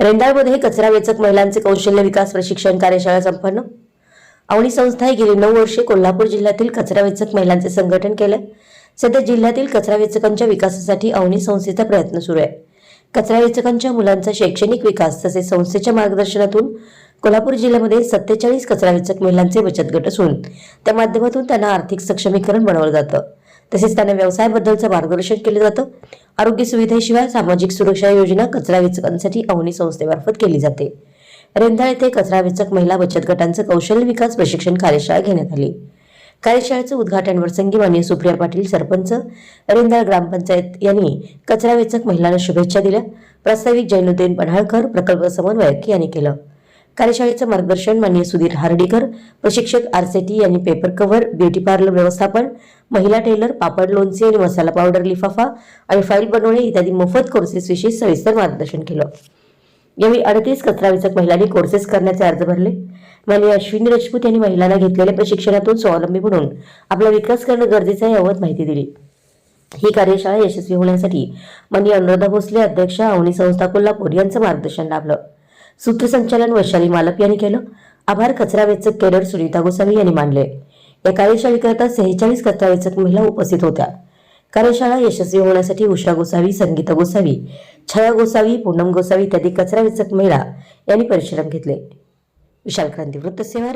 रेंदाळमध्ये कचरा वेचक महिलांचे कौशल्य विकास प्रशिक्षण कार्यशाळा संपन्न. अवणी संस्था ही गेली नऊ वर्षे कोल्हापूर जिल्ह्यातील कचरा वेचक महिलांचे संघटन केलं. सध्या जिल्ह्यातील कचरा वेचकांच्या विकासासाठी अवनी संस्थेचा प्रयत्न सुरू आहे. कचरा वेचकांच्या मुलांचा शैक्षणिक विकास तसेच संस्थेच्या मार्गदर्शनातून कोल्हापूर जिल्ह्यामध्ये सत्तेचाळीस कचरा वेचक महिलांचे बचत गट असून त्या माध्यमातून त्यांना आर्थिक सक्षमीकरण बनवलं जातं. तसेच त्यांना व्यवसायाबद्दलचं मार्गदर्शन केलं जातं. आरोग्य सुविधेशिवाय सामाजिक सुरक्षा योजना कचरा वेचकांसाठी अवनी संस्थेमार्फत केली जाते. रेंधाळ येथे कचरा वेचक महिला बचत गटांचं कौशल्य विकास प्रशिक्षण कार्यशाळा घेण्यात आली. कार्यशाळेचं उद्घाटन प्रसंगी माननीय सुप्रिया पाटील सरपंच रेंदाळ ग्रामपंचायत यांनी कचरा वेचक महिलांना शुभेच्छा दिल्या. प्रास्ताविक जैनुद्दीन पन्हाळकर प्रकल्प समन्वयक यांनी केलं. कार्यशाळेचं मार्गदर्शन माननीय सुधीर हार्डीकर प्रशिक्षक आरसेटी यांनी पेपर कव्हर ब्युटी पार्लर व्यवस्थापन महिला टेलर पापड लोणचे आणि मसाला पावडर लिफाफा आणि फाईल बनवणे इत्यादी मोफत कोर्सेसविषयी सविस्तर मार्गदर्शन केलं. यावेळी अडतीस कचरा वेचक महिलांनी कोर्सेस करण्याचे अर्ज भरले. माननीय अश्विनी राजपूत यांनी महिलांना घेतलेल्या प्रशिक्षणातून स्वावलंबी म्हणून आपला विकास करणं गरजेचं आहे याबाबत माहिती दिली. ही कार्यशाळा यशस्वी होण्यासाठी माननीय अनुराधा भोसले अध्यक्ष अवनी संस्था कोल्हापूर यांचं मार्गदर्शन लाभलं. सूत्रसंचालन वैशाली मालप यांनी केलं. आभार कचरा वेचक केडर सुनीता गोसावी यांनी मानले या कार्यशाळेकरता सेहेचाळीस कचरा वेचक महिला उपस्थित होत्या. कार्यशाळा यशस्वी होण्यासाठी उषा गोसावी संगीता गोसावी छाया गोसावी पूनम गोसावी इत्यादी कचरा वेचक महिला यांनी परिश्रम घेतले. विशाल क्रांती वृत्तसेवा